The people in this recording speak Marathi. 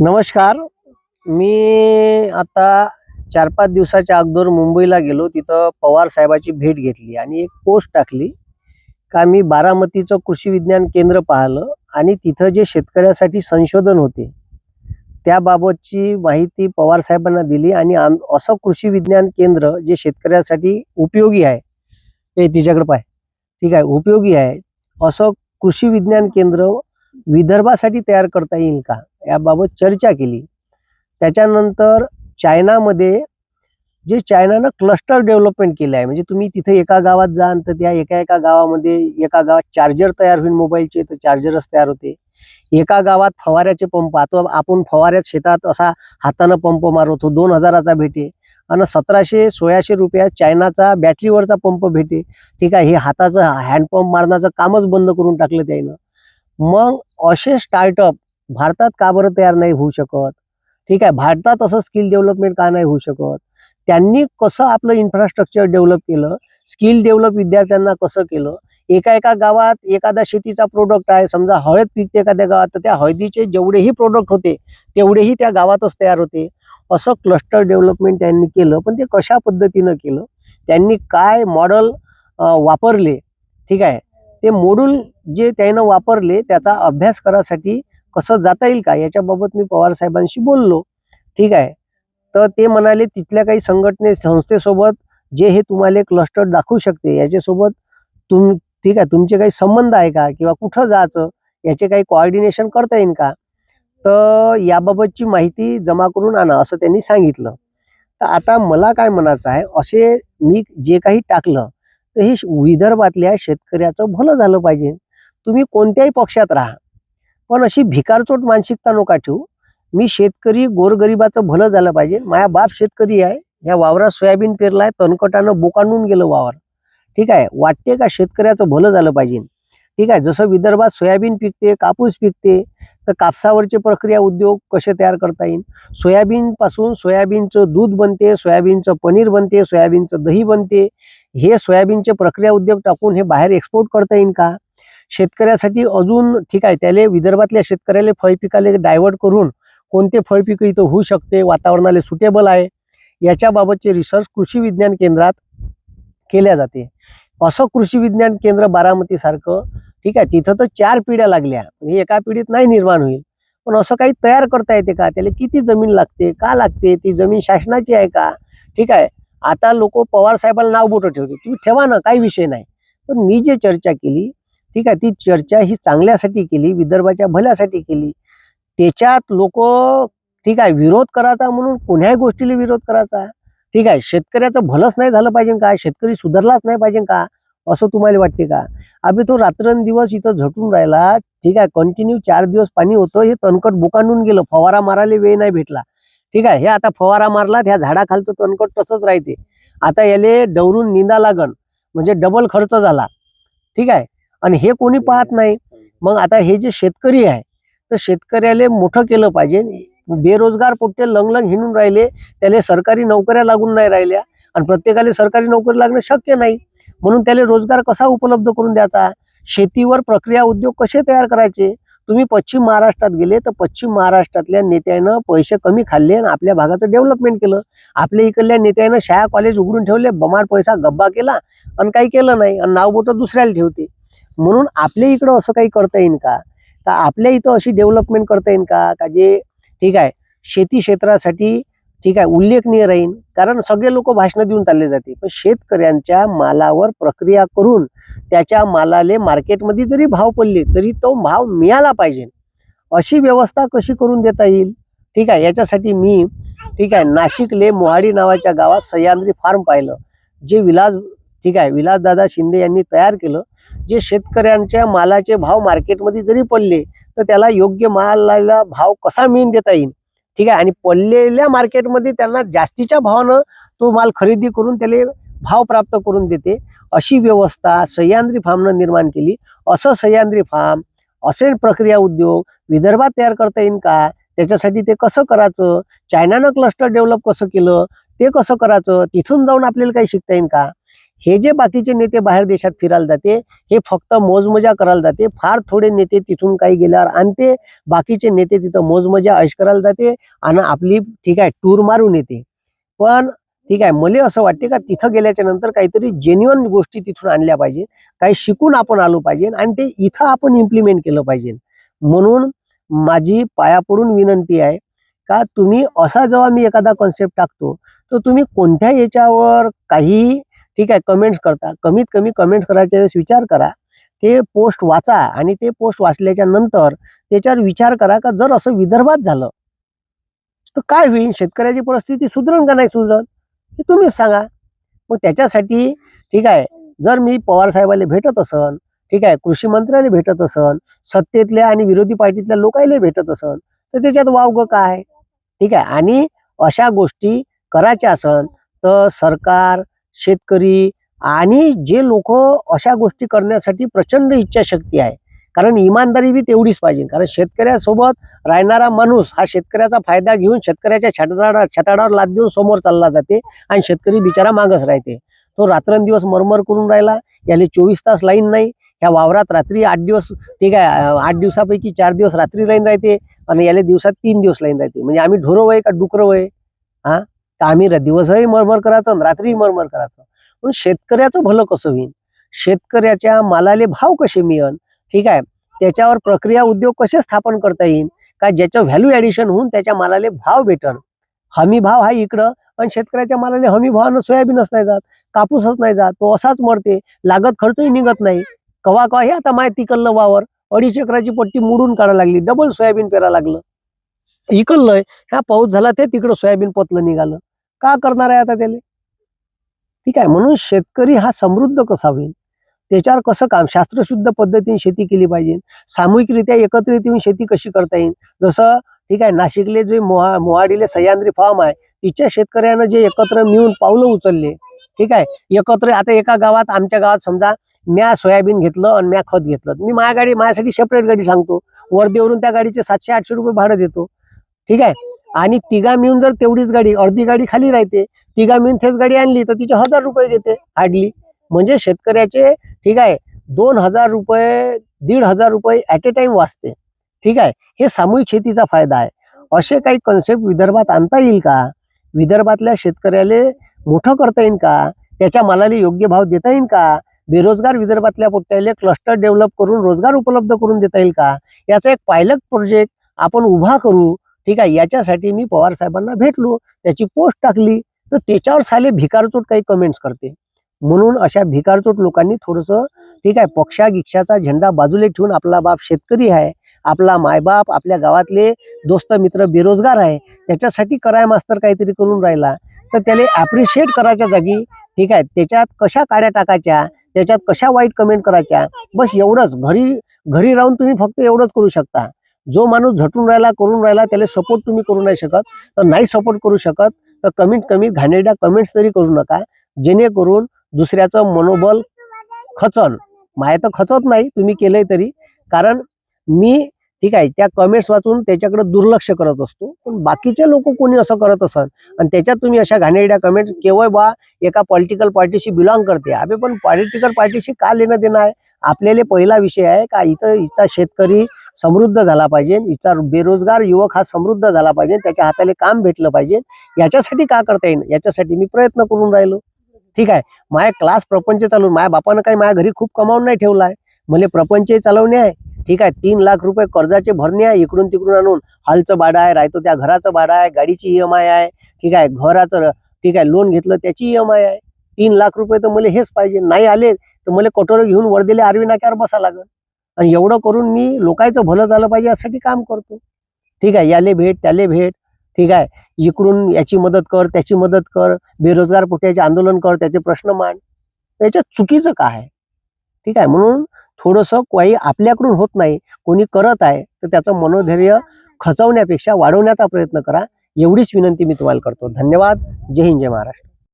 नमस्कार. मी आता चार पाच दिवसाच्या अगोदर मुंबईला गेलो. तिथं पवार साहेबाची भेट घेतली आणि एक पोस्ट टाकली का मी बारामतीचं कृषी विज्ञान केंद्र पाहिलं आणि तिथं जे शेतकऱ्यासाठी संशोधन होते त्याबाबतची माहिती पवार साहेबांना दिली आणि आम असं कृषी विज्ञान केंद्र जे शेतकऱ्यासाठी उपयोगी आहे ते तिच्याकडे पाय. ठीक आहे उपयोगी आहे. असं कृषी विज्ञान केंद्र विदर्भासाठी तयार करता येईल का? याबाबत चर्चा केली. त्याच्यानंतर चायनामध्ये जे चायनानं क्लस्टर डेव्हलपमेंट केलं आहे म्हणजे तुम्ही तिथे एका गावात जाल तर त्या एका एका गावामध्ये एका गावात चार्जर तयार होईल मोबाईलचे तर चार्जरच तयार होते. एका गावात फवाऱ्याचे पंप आता आपण फवाऱ्यात शेतात असा हातानं पंप मारवतो दोन हजाराचा भेटे. आणि सतराशे सोळाशे रुपयात चायनाचा बॅटरीवरचा पंप भेटे. ठीक आहे हे हाताचं हँडपंप मारण्याचं कामच बंद करून टाकलं त्यानं. मग असे स्टार्टअप भारतात का बरं तयार नाही होऊ शकत? ठीक आहे भारतात असं स्किल डेव्हलपमेंट का नाही होऊ शकत? त्यांनी कसं आपलं इन्फ्रास्ट्रक्चर डेव्हलप केलं? स्किल डेव्हलप विद्यार्थ्यांना कसं केलं? एका एका गावात एखादा शेतीचा प्रोडक्ट आहे समजा हळद पिकते एखाद्या गावात तर त्या हळदीचे जेवढेही प्रोडक्ट होते तेवढेही त्या गावातच तयार होते. असं क्लस्टर डेव्हलपमेंट त्यांनी केलं पण ते कशा पद्धतीनं केलं? त्यांनी काय मॉडेल वापरले? ठीक आहे ते मॉड्यूल जे त्यानं वापरले त्याचा अभ्यास करायसाठी कसं जाता येईल का याच्याबाबत मी पवार साहेबांशी बोललो. ठीक आहे. तर ते म्हणाले तिथल्या काही संघटने संस्थेसोबत जे हे तुम्हाला क्लस्टर दाखवू शकते याच्यासोबत तुम ठीक आहे तुमचे काही संबंध आहे का? किंवा कुठं जायचं? याचे काही कोऑर्डिनेशन करता येईल का? तर याबाबतची माहिती जमा करून आणा असं त्यांनी सांगितलं. तर आता मला काय म्हणायचं आहे असे मी जे काही टाकलं तर हे विदर्भातल्या शेतकऱ्याचं भलं झालं पाहिजे. तुम्ही कोणत्याही पक्षात राहा. पण अशी भिकारचोट मानसिकता नका ठेवू. मी शेतकरी गोरगरिबाचं भलं झालं पाहिजे. माया बाप शेतकरी आहे. या वावरात सोयाबीन पेरलाय तणकटानं बोकांडून गेलं वावर. ठीक आहे? वाटते का शेतकऱ्याचं भलं झालं पाहिजे? ठीक आहे? जसं विदर्भात सोयाबीन पिकते कापूस पिकते तर कापसावरचे प्रक्रिया उद्योग कसे तयार करता येईल? सोयाबीन पासून सोयाबीनचं दूध बनते सोयाबीनचं पनीर बनते सोयाबीनचं दही बनते. हे सोयाबीनचे प्रक्रिया उद्योग टाकून हे बाहेर एक्सपोर्ट करता येईल का? शेतकऱ्यासाठी अजून ठीक आहे त्याला विदर्भातल्या शेतकऱ्याला फळ पिकाले डायव्हर्ट करून कोणते फळ पिकं इथं होऊ शकते वातावरणाला सुटेबल आहे याच्याबाबतचे रिसर्च कृषी विज्ञान केंद्रात केल्या जाते. असं कृषी विज्ञान केंद्र बारामतीसारखं ठीक आहे तिथं तर चार पिढ्या लागल्या. हे एका पिढीत नाही निर्माण होईल. पण असं काही तयार करता येते का? त्याला किती जमीन लागते का लागते? ती जमीन शासनाची आहे का? ठीक आहे आता लोक पवार साहेबाला नाव बोटं ठेवते तुम्ही ठेवा ना काही विषय नाही. पण मी जे चर्चा केली ठीक आहे ती चर्चा ही चांगल्यासाठी केली विदर्भाच्या भल्यासाठी केली. त्याच्यात लोक ठीक आहे विरोध करायचा म्हणून कोण्याही गोष्टीला विरोध करायचा. ठीक आहे शेतकऱ्याचं भलंच नाही झालं पाहिजे का? शेतकरी सुधारलाच नाही पाहिजे का? असं तुम्हाला वाटते का? अभि तो रात्रंदिवस इथं झटून राहिला. ठीक आहे कंटिन्यू चार दिवस पाणी होतं हे तणकट बुकांडून गेलं. फवारा मारायला वेळ नाही भेटला. ठीक आहे हे आता फवारा मारला ह्या झाडाखालचं तणकट तसंच राहते. आता याले डवरून निंदा लागण म्हणजे डबल खर्च झाला. ठीक आहे आणि हे कोणी पाहत नाही. मग आता हे जे शेतकरी आहे तर शेतकऱ्याला मोठं केलं पाहिजे. बेरोजगार पोट्टे लंगलंग हिंडून राहिले. त्याला सरकारी नोकऱ्या लागून नाही राहिल्या. आणि प्रत्येकाला सरकारी नोकरी लागणं शक्य नाही. म्हणून त्याला रोजगार कसा उपलब्ध करून द्यायचा? शेतीवर प्रक्रिया उद्योग कसे तयार करायचे? तुम्ही पश्चिम महाराष्ट्रात गेले तर पश्चिम महाराष्ट्रातल्या नेत्यानं पैसे कमी खाल्ले आणि आपल्या भागाचं डेव्हलपमेंट केलं. आपल्या इकडल्या नेत्यानं शाळा कॉलेज उघडून ठेवले बमार पैसा गब्बा केला आणि काही केलं नाही. आणि नाव बोटं दुसऱ्याला ठेवते. म्हणून आपल्या इकडं असं काही करता येईल का? तर आपल्या इथं अशी डेव्हलपमेंट करता येईल का? का जे ठीक आहे शेती क्षेत्रासाठी ठीक आहे उल्लेखनीय राहीन. कारण सगळे लोक भाषणं देऊन चालले जाते. पण शेतकऱ्यांच्या मालावर प्रक्रिया करून त्याच्या मालाले मार्केटमध्ये जरी भाव पडले तरी तो भाव मिळाला पाहिजे. अशी व्यवस्था कशी करून देता येईल? ठीक आहे याच्यासाठी मी ठीक आहे नाशिकले मोहाडी नावाच्या गावात सह्याद्री फार्म पाहिलं. जे विलास ठीक आहे विलासदादा शिंदे यांनी तयार केलं. जे शेतकऱ्यांच्या मालाचे भाव मार्केटमध्ये जरी पडले तर त्याला योग्य मालाला भाव कसा मिळून देता येईल? ठीक आहे? आणि पडलेल्या मार्केटमध्ये त्यांना जास्तीच्या भावानं तो माल खरेदी करून त्याला भाव प्राप्त करून देते. अशी व्यवस्था सह्याद्री फार्मनं निर्माण केली. असं सह्याद्री फार्म असे प्रक्रिया उद्योग विदर्भात तयार करता येईल का? त्याच्यासाठी ते कसं करायचं? चायनानं क्लस्टर डेव्हलप कसं केलं? ते कसं करायचं? तिथून जाऊन आपल्याला काही शिकता येईल का? हे जे बाकीचे नेते बाहेर देशात फिरायला जाते हे फक्त मोजमजा करायला जाते. फार थोडे नेते तिथून काही गेल्यावर आणते बाकीचे नेते तिथं मोजमजा ऐश करायला जाते आणि आपली ठीक आहे टूर मारून येते. पण ठीक आहे मला असं वाटते का तिथं गेल्याच्यानंतर काहीतरी जेन्युअन गोष्टी तिथून आणल्या पाहिजे काही शिकून आपण आलो पाहिजे आणि ते इथं आपण इम्प्लिमेंट केलं पाहिजे म्हणून माझी पाया पडून विनंती आहे का तुम्ही असा जेव्हा मी एखादा कॉन्सेप्ट टाकतो तर तुम्ही कोणत्या याच्यावर काही ठीक आहे कमेंट्स करता. कमीत कमी कमेंट्स करायच्या वेळेस विचार करा. ते पोस्ट वाचा आणि ते पोस्ट वाचल्याच्या नंतर त्याच्यावर विचार करा का जर असं विदर्भात झालं तर काय होईल? शेतकऱ्याची परिस्थिती सुधरण का नाही सुधरण हे तुम्हीच सांगा. मग त्याच्यासाठी ठीक आहे जर मी पवार साहेबाला भेटत असन ठीक आहे कृषी मंत्र्याला भेटत असन सत्तेतल्या आणि विरोधी पार्टीतल्या लोकांना भेटत असन तर त्याच्यात वावग काय? ठीक आहे आणि अशा गोष्टी करायच्या असन तर सरकार शेतकरी आणि जे लोक अशा गोष्टी करण्यासाठी प्रचंड इच्छाशक्ती आहे. कारण इमानदारी बी तेवढीच पाहिजे. कारण शेतकऱ्यासोबत राहणारा माणूस हा शेतकऱ्याचा फायदा घेऊन शेतकऱ्याच्या छटाडा छताडावर लाद देऊन समोर चालला जाते आणि शेतकरी बिचारा मागच राहते. तो रात्रंदिवस मरमर करून राहिला. याले चोवीस तास लाईन नाही. ह्या वावरात रात्री आठ दिवस ठीक आहे आठ दिवसापैकी चार दिवस रात्री लाईन राहते आणि याले दिवसात तीन दिवस लाईन राहते. म्हणजे आम्ही ढोरं वय का डुकरं वय? हा? तर आम्ही दिवसही मरमर करायचं आणि रात्रीही मरमर करायचं. पण शेतकऱ्याचं भलं कसं होईल शेतकऱ्याच्या मालाले भाव कसे मिळन? ठीक आहे. त्याच्यावर प्रक्रिया उद्योग कसे स्थापन करता येईल का ज्याचं व्हॅल्यू ॲडिशन होऊन त्याच्या मालाले भाव भेटन? हमी भाव हा इकडं पण शेतकऱ्याच्या मालाले हमी भावानं सोयाबीनच नाही जात कापूसच नाही जात तो असाच मरते लागत खर्चही निघत नाही. कवा कवा हे आता माहिती तिकललं वावर. अडीच एकराची पट्टी मोडून काढायला लागली डबल सोयाबीन पेरा लागलं. इकललंय ह्या पाऊस झाला ते तिकडं सोयाबीन पतलं निघालं. का करणार आहे आता त्याला? ठीक आहे म्हणून शेतकरी हा समृद्ध कसा होईल? त्याच्यावर कसं काम? शास्त्रशुद्ध पद्धतीने शेती केली पाहिजे. सामूहिकरित्या एकत्रित येऊन शेती कशी करता येईल? जसं ठीक आहे नाशिकले जे मोहा मोहाडीले सह्याद्री फार्म आहे तिच्या शेतकऱ्यानं जे एकत्र मिळून पावलं उचलले ठीक आहे एकत्र आता एका गावात आमच्या गावात समजा म्या सोयाबीन घेतलं आणि म्या खत घेतलं. मी माझ्या गाडी माझ्यासाठी सेपरेट गाडी सांगतो. वर्धेवरून त्या गाडीचे सातशे आठशे रुपये भाडं देतो. ठीक आहे आणि तिघा मिळून जर तेवढीच गाडी अर्धी गाडी खाली राहते तिघा मिळून तेच गाडी आणली तर तिचे हजार रुपये देते हार्डली. म्हणजे शेतकऱ्याचे ठीक आहे दोन हजार रुपये दीड हजार रुपये ॲट ए टाइम वाचते. ठीक आहे हे सामूहिक शेतीचा फायदा आहे. असे काही कन्सेप्ट विदर्भात आणता येईल का? विदर्भातल्या शेतकऱ्याला मोठं करता येईल का? त्याच्या मालाला योग्य भाव देता येईल का? बेरोजगार विदर्भातल्या पोट्याला क्लस्टर डेव्हलप करून रोजगार उपलब्ध करून देता येईल का? याचा एक पायलट प्रोजेक्ट आपण उभा करू ठीक आहे? याच्यासाठी मी पवार साहेबांना भेटलो त्याची पोस्ट टाकली. तर त्याच्यावर साले भिकारचोट काही कमेंट्स करते. म्हणून अशा भिकारचोट लोकांनी थोडंसं ठीक आहे पक्षा गिक्षाचा झेंडा बाजूला ठेवून आपला बाप शेतकरी आहे आपला मायबाप आपल्या गावातले दोस्त मित्र बेरोजगार आहे त्याच्यासाठी कराय मास्तर काहीतरी करून राहिला. तर त्याला ॲप्रिशिएट करायच्या जागी ठीक आहे त्याच्यात कशा काड्या टाकायच्या त्याच्यात कशा वाईट कमेंट करायच्या बस एवढंच. घरी घरी राहून तुम्ही फक्त एवढंच करू शकता. जो माणूस झटून राहिला करून राहिला त्याला सपोर्ट तुम्ही करू नाही शकत. तर नाही सपोर्ट करू शकत तर कमीत कमी घाणेरड्या कमेंट्स तरी करू नका. जेणेकरून दुसऱ्याचं मनोबल खचन माया तर खचत नाही तुम्ही केलंय तरी. कारण मी ठीक आहे त्या कमेंट्स वाचून त्याच्याकडे दुर्लक्ष करत असतो. पण बाकीचे लोक कोणी असं करत असन? आणि त्याच्यात तुम्ही अशा घाणेरड्या कमेंट केवळ बा एका पॉलिटिकल पार्टीशी बिलॉंग करते. अबे पण पॉलिटिकल पार्टीशी का लेणं देणं आहे? आपल्याला पहिला विषय आहे का? इथं इथचा शेतकरी समृद्ध झाला पाहिजे. हिचा बेरोजगार युवक हा समृद्ध झाला पाहिजे. त्याच्या हाताला काम भेटलं पाहिजे. याच्यासाठी का करता येईल याच्यासाठी मी प्रयत्न करून राहिलो. ठीक आहे. माझ्या क्लास प्रपंच चालून माझ्या बापानं काही माझ्या घरी खूप कमावून नाही ठेवला आहे. मला प्रपंच चालवणे आहे. ठीक आहे. तीन लाख रुपये कर्जाचे भरणे आहे. इकडून तिकडून आणून हॉलचं भाडं आहे. राहतो त्या घराचं भाडं आहे. गाडीची ई एम आय आहे. ठीक आहे. घराचं ठीक आहे. लोन घेतलं त्याची ई एम आय आहे. तीन लाख रुपये तर मला हेच पाहिजे. नाही आले तर मला कटोरं घेऊन वर्धेले आरवी नाक्यावर बसा लागल. आणि एवढं करून मी लोकांचं भलं झालं पाहिजे यासाठी काम करतो. ठीक आहे याले भेट त्याले भेट. ठीक आहे इकडून याची मदत कर त्याची मदत कर बेरोजगार पोट्याचे आंदोलन कर त्याचे प्रश्न मान याच्यात चुकीचं काय आहे? ठीक आहे म्हणून थोडंसं काही आपल्याकडून होत नाही कोणी करत आहे तर त्याचं मनोधैर्य खचवण्यापेक्षा वाढवण्याचा प्रयत्न करा. एवढीच विनंती मी तुम्हाला करतो. धन्यवाद. जय हिंद जय महाराष्ट्र.